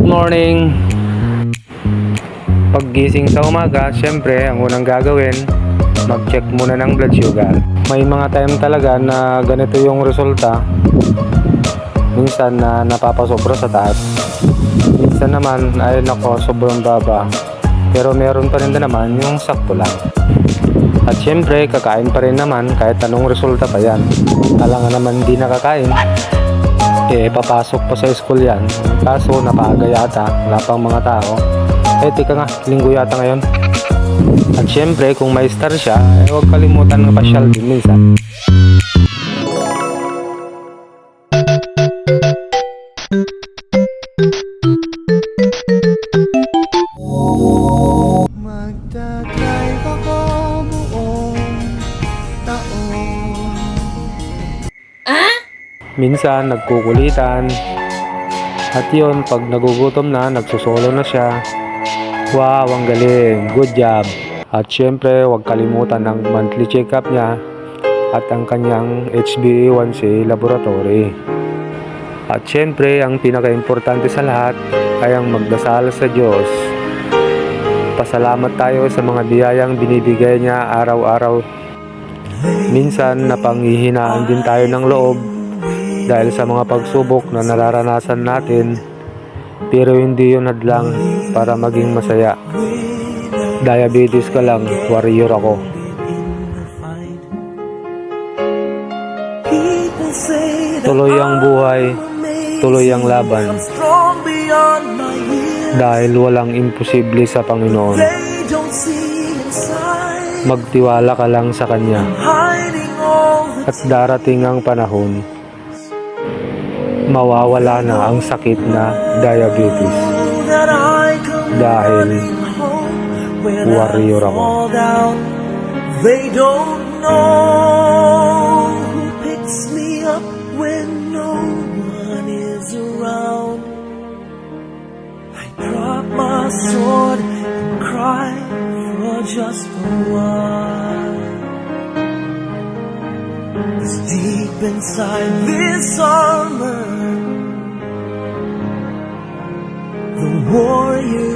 morning! Paggising sa umaga, syempre, ang unang gagawin, mag-check muna ng blood sugar. May mga time talaga na ganito yung resulta. Minsan na napapasobra sa taas. Minsan naman ay nako, sobrang baba. Pero meron pa rin na naman yung sakto lang. At syempre, kakain pa rin naman kahit anong resulta pa yan. Kailangan naman di nakakain, eh papasok pa sa school yan. Kaso napaaga yata, wala pang mga tao. Eh tika nga, linggo yata ngayon. At syempre, kung may star siya, eh huwag kalimutan ng pasyal din minsan. Minsan, nagkukulitan. At yun, pag nagugutom na, nagsusolo na siya. Wow, ang galing. Good job. At syempre, huwag kalimutan ang monthly check-up niya at ang kanyang HbA1c laboratory. At syempre, ang pinaka-importante sa lahat ay ang magdasal sa Diyos. Pasalamat tayo sa mga biyayang binibigay niya araw-araw. Minsan, napanghihinaan din tayo ng loob dahil sa mga pagsubok na nararanasan natin pero hindi yun hadlang para maging masaya. Diabetes ka lang, warrior ako. Tuloy ang buhay, tuloy ang laban dahil walang imposible sa Panginoon. Magtiwala ka lang sa Kanya at darating ang panahon mawawala na ang sakit na diabetes. Dahil warrior ako. They don't know who picks me up when no one is around. I drop my sword and cry for just a while. 'Cause deep inside this armor, the warrior